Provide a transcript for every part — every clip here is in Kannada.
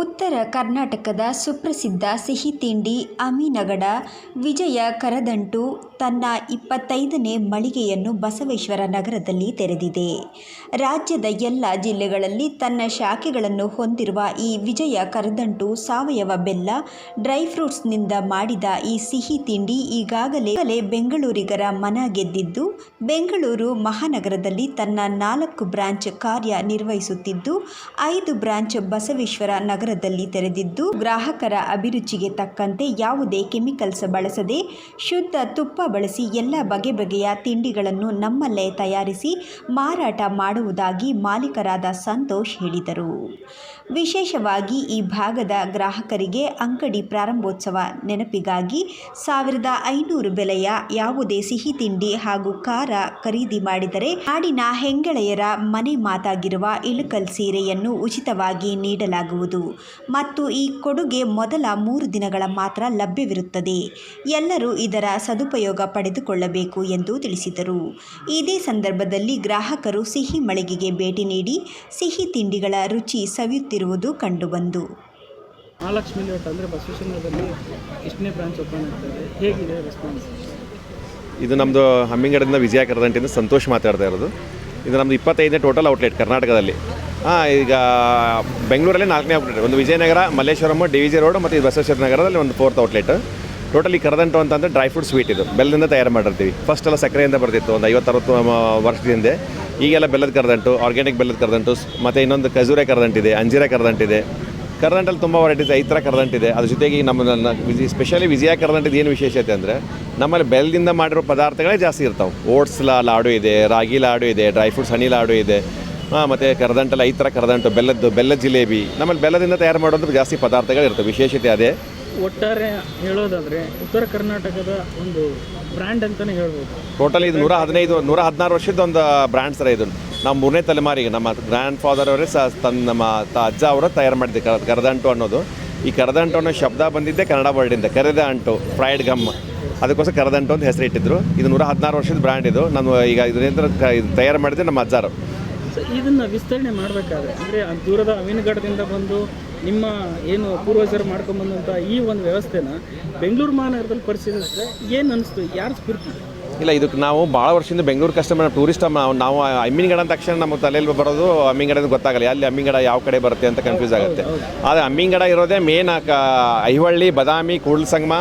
ಉತ್ತರ ಕರ್ನಾಟಕದ ಸುಪ್ರಸಿದ್ಧ ಸಿಹಿ ತಿಂಡಿ ಅಮಿನಗಡ ವಿಜಯ ಕರದಂಟು ತನ್ನ ಇಪ್ಪತ್ತೈದನೇ ಮಳಿಗೆಯನ್ನು ಬಸವೇಶ್ವರ ನಗರದಲ್ಲಿ ತೆರೆದಿದೆ. ರಾಜ್ಯದ ಎಲ್ಲ ಜಿಲ್ಲೆಗಳಲ್ಲಿ ತನ್ನ ಶಾಖೆಗಳನ್ನು ಹೊಂದಿರುವ ಈ ವಿಜಯ ಕರದಂಟು ಸಾವಯವ ಬೆಲ್ಲ, ಡ್ರೈ ಫ್ರೂಟ್ಸ್ನಿಂದ ಮಾಡಿದ ಈ ಸಿಹಿ ತಿಂಡಿ ಈಗಾಗಲೇ ಬೆಂಗಳೂರಿಗರ ಮನ ಗೆದ್ದಿದ್ದು, ಬೆಂಗಳೂರು ಮಹಾನಗರದಲ್ಲಿ ತನ್ನ ನಾಲ್ಕು ಬ್ರಾಂಚ್ ಕಾರ್ಯ ನಿರ್ವಹಿಸುತ್ತಿದ್ದು ಐದು ಬ್ರಾಂಚ್ ಬಸವೇಶ್ವರ ನಗರದಲ್ಲಿ ತೆರೆದಿದ್ದು, ಗ್ರಾಹಕರ ಅಭಿರುಚಿಗೆ ತಕ್ಕಂತೆ ಯಾವುದೇ ಕೆಮಿಕಲ್ಸ್ ಬಳಸದೆ ಶುದ್ಧ ತುಪ್ಪ ಬಳಸಿ ಎಲ್ಲ ಬಗೆ ಬಗೆಯ ತಿಂಡಿಗಳನ್ನು ನಮ್ಮಲ್ಲೇ ತಯಾರಿಸಿ ಮಾರಾಟ ಮಾಡುವುದಾಗಿ ಮಾಲೀಕರಾದ ಸಂತೋಷ್ ಹೇಳಿದರು. ವಿಶೇಷವಾಗಿ ಈ ಭಾಗದ ಗ್ರಾಹಕರಿಗೆ ಅಂಗಡಿ ಪ್ರಾರಂಭೋತ್ಸವ ನೆನಪಿಗಾಗಿ ಸಾವಿರದ ಐನೂರು ಬೆಲೆಯ ಯಾವುದೇ ಸಿಹಿ ತಿಂಡಿ ಹಾಗೂ ಖಾರ ಖರೀದಿ ಮಾಡಿದರೆ ನಾಡಿನ ಹೆಂಗಳೆಯರ ಮನೆ ಮಾತಾಗಿರುವ ಇಳುಕಲ್ ಸೀರೆಯನ್ನು ಉಚಿತವಾಗಿ ನೀಡಲಾಗುವುದು. ಮತ್ತು ಈ ಕೊಡುಗೆ ಮೊದಲ ಮೂರು ದಿನಗಳ ಮಾತ್ರ ಲಭ್ಯವಿರುತ್ತದೆ. ಎಲ್ಲರೂ ಇದರ ಸದುಪಯೋಗ ಪಡೆದುಕೊಳ್ಳಬೇಕು ಎಂದು ತಿಳಿಸಿದರು. ಇದೇ ಸಂದರ್ಭದಲ್ಲಿ ಗ್ರಾಹಕರು ಸಿಹಿ ಮಳಿಗೆಗೆ ಭೇಟಿ ನೀಡಿ ಸಿಹಿ ತಿಂಡಿಗಳ ರುಚಿ ಸವಿಯುತ್ತಿರುವುದು ಕಂಡುಬಂದು. ಮಹಾಲಕ್ಷ್ಮಿ ಲೇಔಟ್ ಅಂದರೆ ಬಸವೇಶ್ವರದಲ್ಲಿ ಎಷ್ಟನೇ ಬ್ರಾಂಚ್ ಓಪನ್ ಆಗ್ತದೆ ಹೇಗಿದೆ ರೆಸ್ಪಾನ್ಸ್ ಇದು ನಮ್ಮದು ಹಮ್ಮಿಂಗಡದಿಂದ ವಿಜಯ ಕರದಂಟಿಂದ ಸಂತೋಷ್ ಮಾತಾಡ್ತಾ ಇರೋದು. ಇದು ನಮ್ಮದು ಇಪ್ಪತ್ತೈದನೇ ಟೋಟಲ್ ಔಟ್ಲೆಟ್ ಕರ್ನಾಟಕದಲ್ಲಿ. ಹಾಂ, ಈಗ ಬೆಂಗಳೂರಲ್ಲಿ ನಾಲ್ಕನೇ ಔಟ್ಲೆಟ್ ಒಂದು Vijayanagar Malleshwaram D V G road ಮತ್ತು ಇದು ಬಸವೇಶ್ವರ ನಗರದಲ್ಲಿ ಒಂದು ಫೋರ್ತ್ ಔಟ್ಲೆಟ್ ಟೋಟಲಿ ಕರದಂಟು ಅಂತಂದರೆ ಡ್ರೈ ಫ್ರೂಟ್ ಸ್ವೀಟ್ ಇದು. ಬೆಲ್ಲದಿಂದ ತಯಾರು ಮಾಡಿರ್ತೀವಿ. ಫಸ್ಟ್ ಎಲ್ಲ ಸಕ್ಕರೆಯಿಂದ ಬರ್ತಿತ್ತು. ಒಂದು ಐವತ್ತರವತ್ತು ವರ್ಷದಿಂದ ಈಗೆಲ್ಲ ಬೆಲ್ಲದ ಕರದಂಟು ಆರ್ಗ್ಯಾನಿಕ್ ಬೆಲ್ಲದ ಕರದಂಟು, ಮತ್ತು ಇನ್ನೊಂದು ಖಜೂರೆ ಕರದಂಟಿದೆ, ಅಂಜೀರ ಕರದಂಟಿದೆ. ಕರ್ದಂಟಲ್ಲಿ ತುಂಬ ವೆರೈಟೀಸ್ ಐದು ಥರ ಕರದಂಟಿದೆ. ಅದ್ರ ಜೊತೆಗೆ ನಮ್ಮ ವಿಜಿ ಸ್ಪೆಷಲಿ ವಿಜಯ ಕರದಂಟಿದ್ದು ಏನು ವಿಶೇಷತೆ ಅಂದರೆ, ನಮ್ಮಲ್ಲಿ ಬೆಲ್ಲದಿಂದ ಮಾಡಿರೋ ಪದಾರ್ಥಗಳೇ ಜಾಸ್ತಿ ಇರ್ತಾವೆ. ಓಟ್ಸ್ ಲಾಡು ಇದೆ, ರಾಗಿ ಲಾಡು ಇದೆ ಡ್ರೈ ಫ್ರೂಟ್ಸ್ ಹನಿ ಲಾಡು ಇದೆ. ಮತ್ತು ಕರದಂಟಲ್ಲ ಈ ಥರ ಕರದಂಟು ಬೆಲ್ಲದ್ದು ಬೆಲ್ಲ ಜಿಲೇಬಿ. ನಮ್ಮಲ್ಲಿ ಬೆಲ್ಲದಿಂದ ತಯಾರು ಮಾಡೋದು ಜಾಸ್ತಿ ಪದಾರ್ಥಗಳು ಇರ್ತವೆ ವಿಶೇಷತೆ ಅದೇ. ಒಟ್ಟಾರೆ ಹೇಳೋದಾದರೆ ಉತ್ತರ ಕರ್ನಾಟಕದ ಒಂದು ಬ್ರ್ಯಾಂಡ್ ಅಂತಲೇ ಹೇಳ್ಬೋದು. ಟೋಟಲ್ ಇದು ನೂರ ಹದಿನೈದು ನೂರ ಹದಿನಾರು ವರ್ಷದ ಒಂದು ಬ್ರ್ಯಾಂಡ್ ಸರ್ ಇದು ನಮ್ಮ ಮೂರನೇ ತಲೆಮಾರಿಗೆ ನಮ್ಮ ಗ್ರ್ಯಾಂಡ್ ಫಾದರ್ ಅವರೇ ಸಹ ತನ್ನ ನಮ್ಮ ತ ಅಜ್ಜ ಅವರು ತಯಾರು ಮಾಡಿದ್ದೆ ಕರ ಕರದಂಟು ಅನ್ನೋದು. ಈ ಕರದಂಟು ಅನ್ನೋ ಶಬ್ದ ಬಂದಿದ್ದೆ ಕನ್ನಡ ವರ್ಡಿಂದ ಕರೆದ ಅಂಟು ಫ್ರೈಡ್ ಗಮ್ ಅದಕ್ಕೋಸ್ಕರ ಕರದಂಟು ಅಂತ ಹೆಸರಿಟ್ಟಿದ್ರು. ಇದು ನೂರ ಹದಿನಾರು ವರ್ಷದ ಬ್ರ್ಯಾಂಡ್ ಇದು. ನಾನು ಈಗ ಇದರಿಂದ ಇದು ತಯಾರು ಮಾಡಿದ್ದೆ ನಮ್ಮ ಅಜ್ಜಾರು. ಸೊ ಇದನ್ನು ವಿಸ್ತರಣೆ ಮಾಡಬೇಕಾದ್ರೆ ಅಂದರೆ ಆ ದೂರದ ಅವಿನಗಡದಿಂದ ಬಂದು ನಿಮ್ಮ ಏನು ಪೂರ್ವಜರು ಮಾಡ್ಕೊಂಬಂದಂಥ ಈ ಒಂದು ವ್ಯವಸ್ಥೆನ ಬೆಂಗಳೂರು ಮಹಾನಗರದಲ್ಲಿ ಪರಿಶೀಲಿಸಿದ್ರೆ ಏನು ಅನಿಸ್ತು? ಯಾರು ಸ್ಫೂರ್ತಿ? ಇಲ್ಲ ಇದಕ್ಕೆ ನಾವು ಭಾಳ ವರ್ಷದಿಂದ ಬೆಂಗಳೂರು ಕಸ್ಟಮರ್ ಟೂರಿಸ್ಟ್ ನಾವು ಅಮ್ಮಿನಗಡ ಅಂದ ತಕ್ಷಣ ನಮ್ಮ ತಲೆಯಲ್ಲಿ ಬರೋದು ಅಮ್ಮಿಂಗಡ ಅಂತ ಗೊತ್ತಾಗಲ್ಲ. ಅಲ್ಲಿ ಅಮ್ಮಿಂಗಡ ಯಾವ ಕಡೆ ಬರುತ್ತೆ ಅಂತ ಕನ್ಫ್ಯೂಸ್ ಆಗುತ್ತೆ. ಆದರೆ ಅಮ್ಮಿಂಗಡ ಇರೋದೇ ಮೇನ್ ಐಹೊಳ್ಳಿ ಬದಾಮಿ ಕೂಡಲ ಸಂಗಮ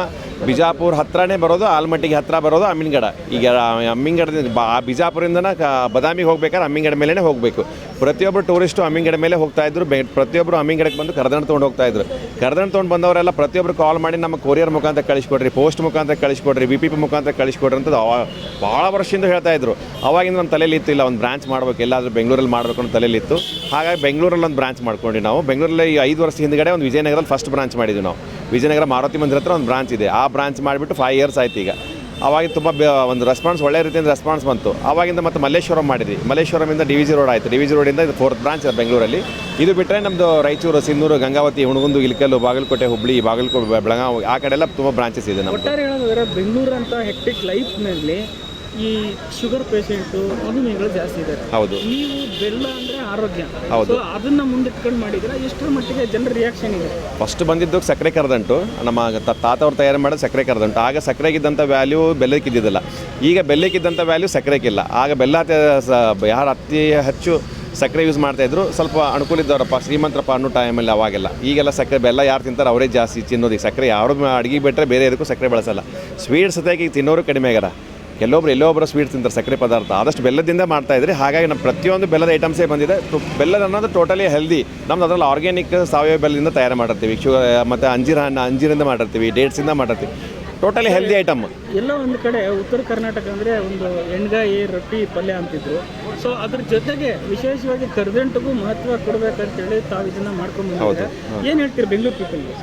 ಬಿಜಾಪುರ ಹತ್ರನೇ ಬರೋದು, ಆಲ್ಮಟ್ಟಿಗೆ ಹತ್ರ ಬರೋದು ಅಮ್ಮಿನಗಡ. ಈಗ ಅಮ್ಮಿಂಗಡದಿಂದ ಬಾ ಕ ಬದಾಮಿಗೆ ಹೋಗ್ಬೇಕಾದ್ರೆ ಅಮ್ಮಿಂಗಡ ಮೇಲೇ ಹೋಗಬೇಕು. ಪ್ರತಿಯೊಬ್ಬರು ಟೂರಿಸ್ಟು ಅಮ್ಮಿಂಗಡ ಮೇಲೆ ಹೋಗ್ತಾ ಇದ್ರು ಪ್ರತಿಯೊಬ್ಬರು ಅಮ್ಮಿಂಗಡಕ್ಕೆ ಬಂದು ಕರದಂಡು ತೊಗೊಂಡು ಹೋಗ್ತಾ ಇದ್ರು. ಕರದಂಡು ತೊಗೊಂಡು ಬಂದವರೆಲ್ಲ ಪ್ರತಿಯೊಬ್ಬರು ಕಾಲ್ ಮಾಡಿ ನಮ್ಮ ಕೊರಿಯರ್ ಮುಖಾಂತರ ಕಳಿಸ್ಕೊಡ್ರಿ ಪೋಸ್ಟ್ ಮುಖಾಂತರ ಕಳಿಸ್ಕೊಡ್ರಿ ಬಿ ಪಿ ಪಿ ಮುಖಾಂತರ ಕಳಿಸ್ಕೊಡ್ರಿ ಅಂತ ಭಾಳ ವರ್ಷದಿಂದ ಹೇಳ್ತಾ ಇದ್ರು. ಅವಾಗಿಂದ ನಮ್ಮ ತಲೆಯಲ್ಲಿ ಇತ್ತು, ಇಲ್ಲ ಒಂದು ಬ್ರಾಂಚ್ ಮಾಡಬೇಕು, ಎಲ್ಲಾದರೂ ಬೆಂಗಳೂರಲ್ಲಿ ಮಾಡಬೇಕು ಅಂತ ತಲೆಯಲ್ಲಿ ಇತ್ತು. ಹಾಗಾಗಿ ಬೆಂಗಳೂರಲ್ಲಿ ಒಂದು ಬ್ರಾಂಚ್ ಮಾಡ್ಕೊಂಡು ನಾವು. ಬೆಂಗಳೂರಲ್ಲಿ ಈ ಐದು ವರ್ಷ ಹಿಂದ್ಗಡೆ ಒಂದು ವಿಜಯನಗರದಲ್ಲಿ ಫಸ್ಟ್ ಬ್ರಾಂಚ್ ಮಾಡಿದ್ವಿ ನಾವು. ವಿಜಯನಗರ ಮಾರುತಿ ಮಂದಿರ ಹತ್ರ ಒಂದು ಬ್ರಾಂಚ್ ಇದೆ. ಆ ಬ್ರಾಂಚ್ ಮಾಡಿಬಿಟ್ಟು ಫೈವ್ ಇಯರ್ಸ್ ಆಯ್ತು ಈಗ. ಅವಾಗ ತುಂಬ ಒಂದು ರೆಸ್ಪಾನ್ಸ್ ಒಳ್ಳೆ ರೀತಿಯಿಂದ ರೆಸ್ಪಾನ್ಸ್ ಬಂತು. ಅವಾಗಿಂದ ಮತ್ತೆ ಮಲ್ಲೇಶ್ವರಂ ಮಾಡಿದ್ವಿ. ಮಲ್ಲೇಶ್ವರಮಿಂದ ಡಿ ವಿ ಜಿ ರೋಡ್ ಆಯಿತು. ಡಿ ವಿ ಜಿ ರೋಡಿಂದ ಇದು ಫೋರ್ತ್ ಬ್ರಾಂಚ್ ಬೆಂಗಳೂರಲ್ಲಿ. ಇದು ಬಿಟ್ಟರೆ ನಮ್ಮದು ರಾಯಚೂರು, ಸಿನ್ನೂರು, ಗಂಗಾವತಿ, ಹುಣಗುಂದು, ಇಲ್ಕಲ್ಲು, ಬಾಗಲಕೋಟೆ, ಹುಬ್ಳಿ, ಬಾಗಲಕೋಟೆ, ಬೆಳಗಾವಿ, ಆ ಕಡೆ ಎಲ್ಲ ತುಂಬ ಬ್ರಾಂಚಸ್ ಇದೆ ನಮ್ಮ ಬೆಂಗಳೂರು ಅಂತ ಹೆಕ್ಟಿಕ್ ಲೈಫ್ನಲ್ಲಿ ಈ ಶುಗರ್ ಪೇಷಂಟು ಜಾಸ್ತಿ ಇದ್ದಾರೆ ಹೌದು. ನೀವು ಬೆಲ್ಲ ಅಂದರೆ ಆರೋಗ್ಯ. ಹೌದು. ಅದನ್ನ ಮುಂದಿಟ್ಕೊಂಡು ಮಾಡಿದ್ರೆ ಎಷ್ಟರ ಮಟ್ಟಿಗೆ ಜನರ ರಿಯಾಕ್ಷನ್ ಇದೆ. ಫಸ್ಟ್ ಬಂದಿದ್ದು ಸಕ್ಕರೆ ಕರೆದಂಟು. ನಮ್ಮ ತಾತ ಅವ್ರು ತಯಾರು ಮಾಡೋದು ಸಕ್ಕರೆ ಕರೆದಂಟು. ಆಗ ಸಕ್ಕರೆಗಿದ್ದಂಥ ವ್ಯಾಲ್ಯೂ ಬೆಲ್ಲಕ್ಕಿದ್ದಿದ್ದಿಲ್ಲ ಈಗ ಬೆಲ್ಲಕ್ಕಿದ್ದಂಥ ವ್ಯಾಲ್ಯೂ ಸಕ್ಕರೆಗಿಲ್ಲ ಆಗ ಬೆಲ್ಲ ಯಾರು ಅತಿ ಹೆಚ್ಚು ಸಕ್ಕರೆ ಯೂಸ್ ಮಾಡ್ತಾ ಇದ್ರು ಸ್ವಲ್ಪ ಅನುಕೂಲ ಇದ್ದವರಪ್ಪ ಶ್ರೀಮಂತರಪ್ಪ ಅನ್ನೋ ಟೈಮಲ್ಲಿ ಅವಾಗೆಲ್ಲ. ಈಗೆಲ್ಲ ಸಕ್ಕರೆ ಬೆಲ್ಲ ಯಾರು ತಿಂತಾರೆ ಅವರೇ ಜಾಸ್ತಿ ತಿನ್ನೋದು. ಈಗ ಸಕ್ಕರೆ ಯಾರು ಅಡುಗೆ ಬಿಟ್ಟರೆ ಬೇರೆ ಇದಕ್ಕೂ ಸಕ್ಕರೆ ಬಳಸಲ್ಲ. ಸ್ವೀಟ್ಸ್ ಜೊತೆಗೆ ಈಗ ತಿನ್ನೋರು ಕಡಿಮೆ ಆಗ್ಯಾರ. ಕೆಲವೊಬ್ರು ಎಲ್ಲೊಬ್ಬರು ಸ್ವೀಟ್ ತಿಂತಾರೆ ಸಕ್ಕರೆ ಪದಾರ್ಥ. ಆದಷ್ಟು ಬೆಲ್ಲದಿಂದ ಮಾಡ್ತಾ ಇದ್ರಿ. ಹಾಗಾಗಿ ನಮ್ಮ ಪ್ರತಿಯೊಂದು ಬೆಲ್ಲದ ಐಟಮ್ಸೇ ಬಂದಿದೆ. ಬೆಲ್ಲದ ಅನ್ನೋದು ಟೋಟಲಿ ಹೆಲ್ದಿ ನಮ್ದು ಅದರಲ್ಲಿ ಆರ್ಗ್ಯಾನಿಕ್ ಸಾವಯವ ಬೆಲ್ಲದಿಂದ ತಯಾರು ಮಾಡಿರ್ತೀವಿ. ಶು ಮತ್ತು ಅಂಜೀರ ಹಣ್ಣು ಅಂಜೀರಿಂದ ಮಾಡಿರ್ತೀವಿ ಡೇಟ್ಸಿಂದ ಮಾಡಿರ್ತೀವಿ. ಟೋಟಲಿ ಹೆಲ್ದಿ ಐಟಮ್ ಎಲ್ಲ ಒಂದು ಕಡೆ ಉತ್ತರ ಕರ್ನಾಟಕ ಅಂದರೆ ಒಂದು ಎಣ್ಗಾಯಿ ರೊಟ್ಟಿ ಪಲ್ಯ ಅಂತಿದ್ರು. ಸೊ ಅದ್ರ ಜೊತೆಗೆ ವಿಶೇಷವಾಗಿ ಕರ್ದಂಟಿಗೂ ಮಹತ್ವ ಕೊಡ್ಬೇಕಂತೇಳಿ ತಾವು ಇದನ್ನ ಮಾಡ್ಕೊಂಡು ಏನು ಹೇಳ್ತೀರಿ ಬೆಂಗಳೂರು ಪೀಪಲ್ಗೆ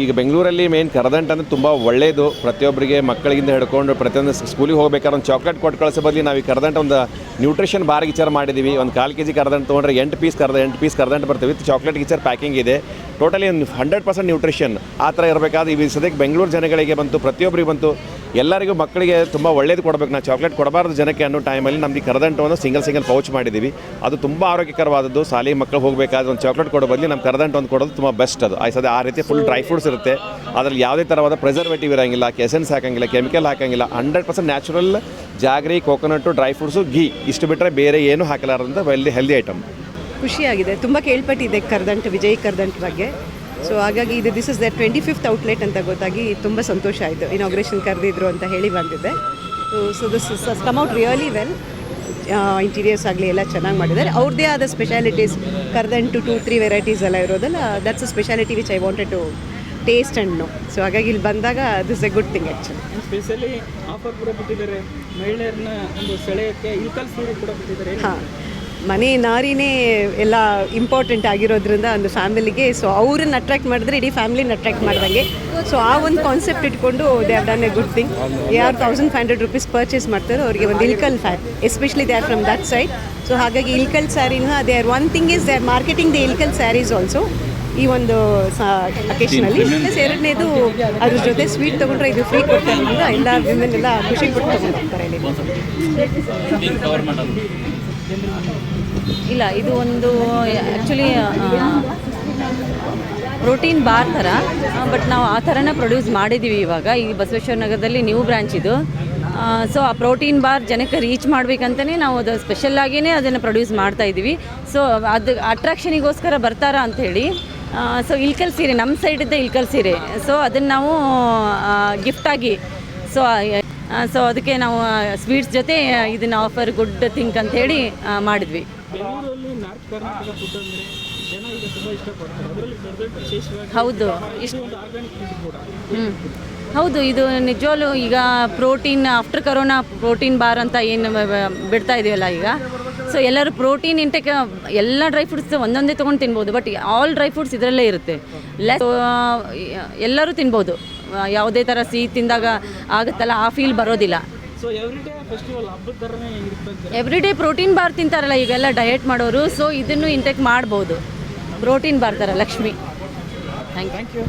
ಈಗ ಬೆಂಗಳೂರಲ್ಲಿ ಮೇನ್ ಕರದಂಟ್ ಅಂದ್ರೆ ತುಂಬ ಒಳ್ಳೆಯದು ಪ್ರತಿಯೊಬ್ಬರಿಗೆ ಮಕ್ಕಳಿಗಿಂದ ಹಿಡ್ಕೊಂಡು ಪ್ರತಿಯೊಂದು ಸ್ಕೂಲಿಗೆ ಹೋಗ್ಬೇಕಾದ್ರೆ ಒಂದು ಚಾಕ್ಲೇಟ್ ಕೊಟ್ಟು ಕಳಿಸೋ ಬದಲಿ ನಾವು ಈ ಕರದಂಟ ಒಂದು ನ್ಯೂಟ್ರಿಷನ್ ಬಾರ್ ಗಿಚರ್ ಮಾಡಿದೀವಿ. ಒಂದು ಕಾಲು ಕೆ ಜಿ ಕರದಂಟ್ ತೊಗೊಂಡ್ರೆ ಎಂಟು ಪೀಸ್ ಕರ್ದ, ಎಂಟು ಪೀಸ್ ಕರದಂಟ್ ಬರ್ತೀವಿ ವಿತ್ ಚಾಕ್ಲೇಟ್ ಗಿಚರ್ ಪ್ಯಾಕಿಂಗ್ ಇದೆ. ಟೋಟಲಿ ಒಂದು ಹಂಡ್ರೆಡ್ ಪರ್ಸೆಂಟ್ ನ್ಯೂಟ್ರಿಷನ್ ಆ ಥರ ಇರಬೇಕಾದ್ರೆ ಈ ಸದ್ಯಕ್ಕೆ ಬೆಂಗಳೂರು ಜನಗಳಿಗೆ ಬಂತು, ಪ್ರತಿಯೊಬ್ಬರಿಗೆ ಬಂತು. ಎಲ್ಲರಿಗೂ ಮಕ್ಕಳಿಗೆ ತುಂಬ ಒಳ್ಳೇದು ಕೊಡಬೇಕು. ನಾವು ಚಾಕ್ಲೇಟ್ ಕೊಡಬಾರ್ದು ಜನಕ್ಕೆ ಅನ್ನೋ ಟೈಮಲ್ಲಿ ನಮ್ಗೆ ಕರದಂಟವನ್ನು ಸಿಂಗಲ್ ಸಿಂಗಲ್ ಪೌಚ್ ಮಾಡಿದ್ದೀವಿ. ಅದು ತುಂಬ ಆರೋಗ್ಯಕರವಾದದ್ದು. ಸಾಲಿ ಮಕ್ಕಳು ಹೋಗಬೇಕಾದ್ರೆ ಒಂದು ಚಾಕ್ಲೇಟ್ ಕೊಡೋ ಬದಲು ನಮ್ಮ ಕರದಂಟು ಒಂದು ಕೊಡೋದು ತುಂಬ ಬೆಸ್ಟ್ ಅದು. ಆಯ್ತದೆ ಆ ರೀತಿ ಫುಲ್ ಡ್ರೈ ಫ್ರೂಟ್ಸ್ ಇರುತ್ತೆ. ಅದರಲ್ಲಿ ಯಾವುದೇ ಥರವಾದ ಪ್ರಿಸರ್ವೇಟಿವ್ ಇರೋಂಗಿಲ್ಲ ಎಸೆನ್ಸ್ ಹಾಕಂಗಿಲ್ಲ chemical ಹಾಕಂಗಿಲ್ಲ hundred percent natural jaggery coconut dry fruits ghee ಇಷ್ಟು ಬಿಟ್ಟರೆ ಬೇರೆ ಏನು ಹಾಕಲಾರದಂಥ ವೆಲ್ದಿ ಹೆಲ್ದಿ ಐಟಮ್ ಖುಷಿಯಾಗಿದೆ. ತುಂಬ ಕೇಳ್ಪಟ್ಟಿದೆ ಕರ್ದಂಟು, ವಿಜಯ್ ಕರ್ದಂಟ್ ಬಗ್ಗೆ. ಸೊ ಹಾಗಾಗಿ ಇದು this is the twenty fifth outlet ಅಂತ ಗೊತ್ತಾಗಿ ತುಂಬ ಸಂತೋಷ ಆಯಿತು. ಇನಾಗ್ರೇಷನ್ ಕರೆದಿದ್ರು ಅಂತ ಹೇಳಿ ಬಂದಿದ್ದೆ. So so this is come out really well interiors ಆಗಲಿ ಎಲ್ಲ ಚೆನ್ನಾಗಿ ಮಾಡಿದ್ದಾರೆ. ಅವ್ರದ್ದೇ ಆದ specialities karadant two three varieties ಎಲ್ಲ ಇರೋದಲ್ಲ that's a speciality which I wanted to taste and no so ಹಾಗಾಗಿ ಇಲ್ಲಿ ಬಂದಾಗ this a good thing actually specially offer ಕೂಡ ಬಿಟ್ಟಿದ್ದಾರೆ ಮಹಿಳೆಯರನ್ನ ಒಂದು ಸೆಳೆಯೋಕ್ಕೆ ಇಲ್ಕಲ್ ಸೀರೆ ಕೂಡ ಬಿಟ್ಟಿದ್ದಾರೆ ಹಾಂ. ಮನೆ ನಾರಿನೇ ಎಲ್ಲ ಇಂಪಾರ್ಟೆಂಟ್ ಆಗಿರೋದ್ರಿಂದ ಒಂದು ಫ್ಯಾಮಿಲಿಗೆ ಸೊ ಅವ್ರನ್ನ ಅಟ್ರಾಕ್ಟ್ ಮಾಡಿದ್ರೆ ಇಡೀ ಫ್ಯಾಮಿಲಿನ ಅಟ್ರಾಕ್ಟ್ ಮಾಡ್ದಂಗೆ. ಸೊ ಆ ಒಂದು ಕಾನ್ಸೆಪ್ಟ್ ಇಟ್ಕೊಂಡು they have done a good thing ಯಾರು thousand five hundred rupees purchase ಮಾಡ್ತಾರೋ, ಅವರಿಗೆ ಒಂದು Ilkal fan especially they are from that side so ಹಾಗಾಗಿ Ilkal ಸ್ಯಾರಿನ they are one thing is they are marketing the Ilkal saris also ಈ ಒಂದು ಅಕೇಶನಲ್ಲಿ ಪ್ಲಸ್ ಎರಡನೇದು, ಅದ್ರ ಜೊತೆ ಸ್ವೀಟ್ ತೊಗೊಂಡ್ರೆ ಇದು ಫ್ರೀ ಕೊಡ್ತಾರೆ ಎಲ್ಲ ವಿಮೆನ್ ಎಲ್ಲ ಖುಷಿ ಕೊಡ್ತಾರೆ ತೊಗೊಂಡು ಇಲ್ಲಿ, ಇದು ಒಂದು ಆ್ಯಕ್ಚುಲಿ ಪ್ರೋಟೀನ್ ಬಾರ್ ಥರ. ಬಟ್ ನಾವು ಆ ಥರನೇ ಪ್ರೊಡ್ಯೂಸ್ ಮಾಡಿದ್ದೀವಿ ಇವಾಗ. ಈ ಬಸವೇಶ್ವರ ನಗರದಲ್ಲಿ ನ್ಯೂ ಬ್ರ್ಯಾಂಚ್ ಇದು. ಸೊ ಆ ಪ್ರೋಟೀನ್ ಬಾರ್ ಜನಕ್ಕೆ ರೀಚ್ ಮಾಡಬೇಕಂತಲೇ ನಾವು ಅದು ಸ್ಪೆಷಲ್ಲಾಗಿಯೇ ಅದನ್ನು ಪ್ರೊಡ್ಯೂಸ್ ಮಾಡ್ತಾ ಇದ್ದೀವಿ ಸೊ ಅದು ಅಟ್ರಾಕ್ಷನಿಗೋಸ್ಕರ ಬರ್ತಾರಾ ಅಂಥೇಳಿ ಸೊ ಇಲ್ಕಲ್ ಸೀರೆ ನಮ್ಮ ಸೈಡಿದ್ದ ಇಲ್ಕಲ್ ಸೀರೆ. ಸೊ ಅದನ್ನು ನಾವು ಗಿಫ್ಟಾಗಿ ಸೊ ಸೊ ಅದಕ್ಕೆ ನಾವು ಸ್ವೀಟ್ಸ್ ಜೊತೆ ಇದನ್ನ ಆಫರ್ ಗುಡ್ ಥಿಂಕ್ ಅಂತ ಹೇಳಿ ಮಾಡಿದ್ವಿ. ಹೌದು. ಹ್ಞೂ ಹೌದು ಇದು ನಿಜವಾಗ್ಲೂ ಈಗ protein after corona protein bar ಅಂತ ಏನು ಬಿಡ್ತಾ ಇದೆಯಲ್ಲ ಈಗ. ಸೊ ಎಲ್ಲರೂ ಪ್ರೋಟೀನ್ ಇಂಟೆಕ್ ಎಲ್ಲ ಡ್ರೈ ಫ್ರೂಟ್ಸ್ ಒಂದೊಂದೇ ತೊಗೊಂಡು ತಿನ್ಬೋದು ಬಟ್ ಆಲ್ ಡ್ರೈ ಫ್ರೂಟ್ಸ್ ಇದರಲ್ಲೇ ಇರುತ್ತೆ. ಲೆಸ್ ಎಲ್ಲರೂ ತಿನ್ಬೋದು. ಯಾವುದೇ ಥರ ಸಿಹಿ ತಿಂದಾಗ ಆಗುತ್ತಲ್ಲ ಆ ಫೀಲ್ ಬರೋದಿಲ್ಲ. So every day protein bar ತಿಂತಾರಲ್ಲ ಈಗೆಲ್ಲ ಡಯಟ್ ಮಾಡೋರು ಸೊ ಇದನ್ನು ಇಂಟೆಕ್ ಮಾಡ್ಬೋದು. ಪ್ರೋಟೀನ್ ಬಾರ್ ಥರ ಲಕ್ಷ್ಮಿ. Thank you